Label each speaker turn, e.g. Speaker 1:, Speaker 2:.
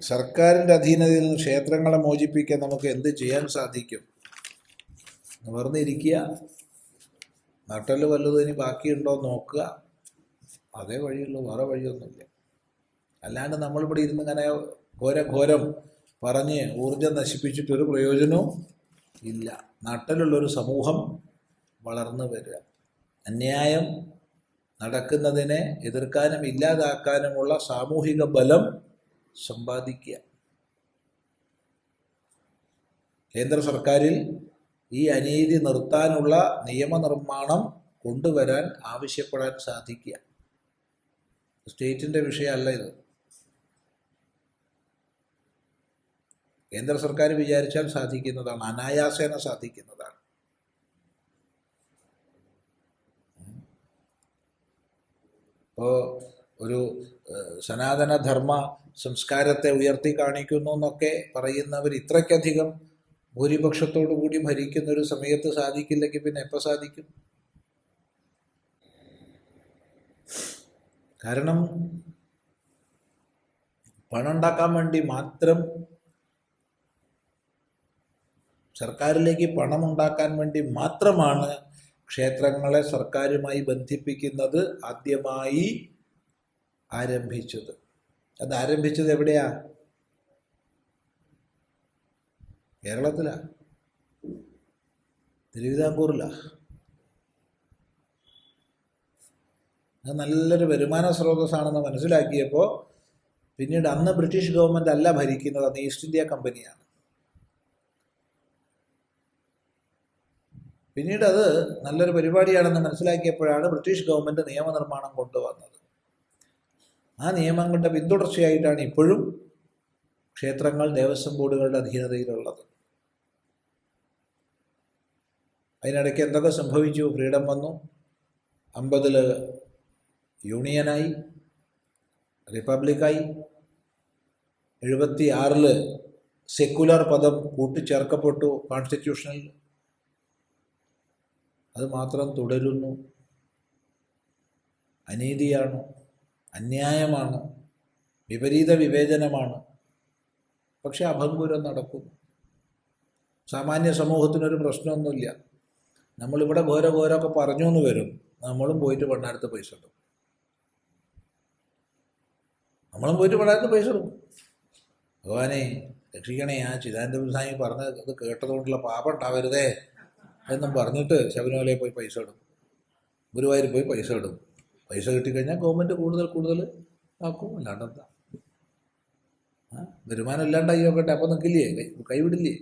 Speaker 1: സർക്കാരിന്റെ അധീനതയിൽ നിന്ന് ക്ഷേത്രങ്ങളെ മോചിപ്പിക്കാൻ നമുക്ക് എന്ത് ചെയ്യാൻ സാധിക്കും? നിവർന്നിരിക്കുക. നട്ടൽ വല്ലതും ഇനി ബാക്കിയുണ്ടോ നോക്കുക. അതേ വഴിയുള്ളൂ വേറെ വഴിയൊന്നുമില്ല. അല്ലാണ്ട് നമ്മളിവിടെ ഇരുന്ന് ഇങ്ങനെ ഘോര ഘോരം പറഞ്ഞ് ഊർജം നശിപ്പിച്ചിട്ടൊരു പ്രയോജനവും ഇല്ല. നട്ടലുള്ളൊരു സമൂഹം വളർന്നു വരിക. അന്യായം നടക്കുന്നതിനെ എതിർക്കാനും ഇല്ലാതാക്കാനുമുള്ള സാമൂഹിക ബലം സമ്പാദിക്കുക. കേന്ദ്ര സർക്കാരിൽ ഈ അനീതി നിർത്താനുള്ള നിയമനിർമ്മാണം കൊണ്ടുവരാൻ ആവശ്യപ്പെടാൻ സാധിക്കുക. സ്റ്റേറ്റിന്റെ വിഷയമല്ല ഇത്. കേന്ദ്ര സർക്കാർ വിചാരിച്ചാൽ സാധിക്കുന്നതാണ്. അനായാസേന സാധിക്കുന്നതാണ്. ഇപ്പോൾ ഒരു സനാതനധർമ്മ സംസ്കാരത്തെ ഉയർത്തി കാണിക്കുന്നു എന്നൊക്കെ പറയുന്നവർ ഇത്രയ്ക്കധികം ഭൂരിപക്ഷത്തോടു കൂടി ഭരിക്കുന്ന ഒരു സമയത്ത് സാധിക്കില്ലെങ്കിൽ പിന്നെ എപ്പോൾ സാധിക്കും? കാരണം പണം ഉണ്ടാക്കാൻ വേണ്ടി മാത്രം സർക്കാരിലേക്ക് പണം ഉണ്ടാക്കാൻ വേണ്ടി മാത്രമാണ് ക്ഷേത്രങ്ങളെ സർക്കാരുമായി ബന്ധിപ്പിക്കുന്നത്. ആദ്യമായി ആരംഭിച്ചത്. അത് ആരംഭിച്ചത് എവിടെയാ? കേരളത്തിലാ? തിരുവിതാംകൂറിലാ. അത് നല്ലൊരു വരുമാന സ്രോതസ്സാണെന്ന് മനസ്സിലാക്കിയപ്പോൾ പിന്നീട് അന്ന് ബ്രിട്ടീഷ് ഗവൺമെന്റ് അല്ല ഭരിക്കുന്നത് അന്ന് ഈസ്റ്റ് ഇന്ത്യ കമ്പനിയാണ്. പിന്നീട് അത് നല്ലൊരു പരിപാടിയാണെന്ന് മനസ്സിലാക്കിയപ്പോഴാണ് ബ്രിട്ടീഷ് ഗവൺമെന്റ് നിയമനിർമ്മാണം കൊണ്ടുവന്നത്. ആ നിയമങ്ങളുടെ പിന്തുടർച്ചയായിട്ടാണ് ഇപ്പോഴും ക്ഷേത്രങ്ങൾ ദേവസ്വം ബോർഡുകളുടെ അധീനതയിലുള്ളത്. അതിനിടയ്ക്ക് എന്തൊക്കെ സംഭവിച്ചു? ഫ്രീഡം വന്നു. അമ്പതിൽ യൂണിയനായി. റിപ്പബ്ലിക്കായി. എഴുപത്തി ആറിൽ സെക്കുലർ പദം കൂട്ടിച്ചേർക്കപ്പെട്ടു കോൺസ്റ്റിറ്റ്യൂഷനിൽ. അത് മാത്രം തുടരുന്നു. അനീതിയാണ്. അന്യായമാണ്. വിപരീത വിവേചനമാണ്. പക്ഷെ അഭംഗുരം നടക്കുന്നു സാമാന്യ സമൂഹത്തിനൊരു പ്രശ്നമൊന്നുമില്ല. നമ്മളിവിടെ ഘോര ഘോരമൊക്കെ പറഞ്ഞു എന്ന് വരും. നമ്മളും പോയിട്ട് പണ്ടാരത്ത് പൈസ ഇടും. നമ്മളും പോയിട്ട് പണ്ടാരത്ത് പൈസ ഇടും. ഭഗവാനെ രക്ഷിക്കണേ ആ ചിദാനന്ദ സ്വാമി പറഞ്ഞത് ഇത് കേട്ടതുകൊണ്ടുള്ള പാപം ഉണ്ടാവരുതേ എന്നും പറഞ്ഞിട്ട് ശബരിമലയിൽ പോയി പൈസ ഇടും. ഗുരുവായൂർ പോയി പൈസ ഇടും. പൈസ കിട്ടിക്കഴിഞ്ഞാൽ ഗവൺമെന്റ് കൂടുതൽ കൂടുതൽ ആക്കും അല്ലാണ്ടെന്താ വരുമാനം ഇല്ലാണ്ടായി നോക്കട്ടെ. അപ്പം നിൽക്കില്ലേ കൈ കൈവിടില്ലേ?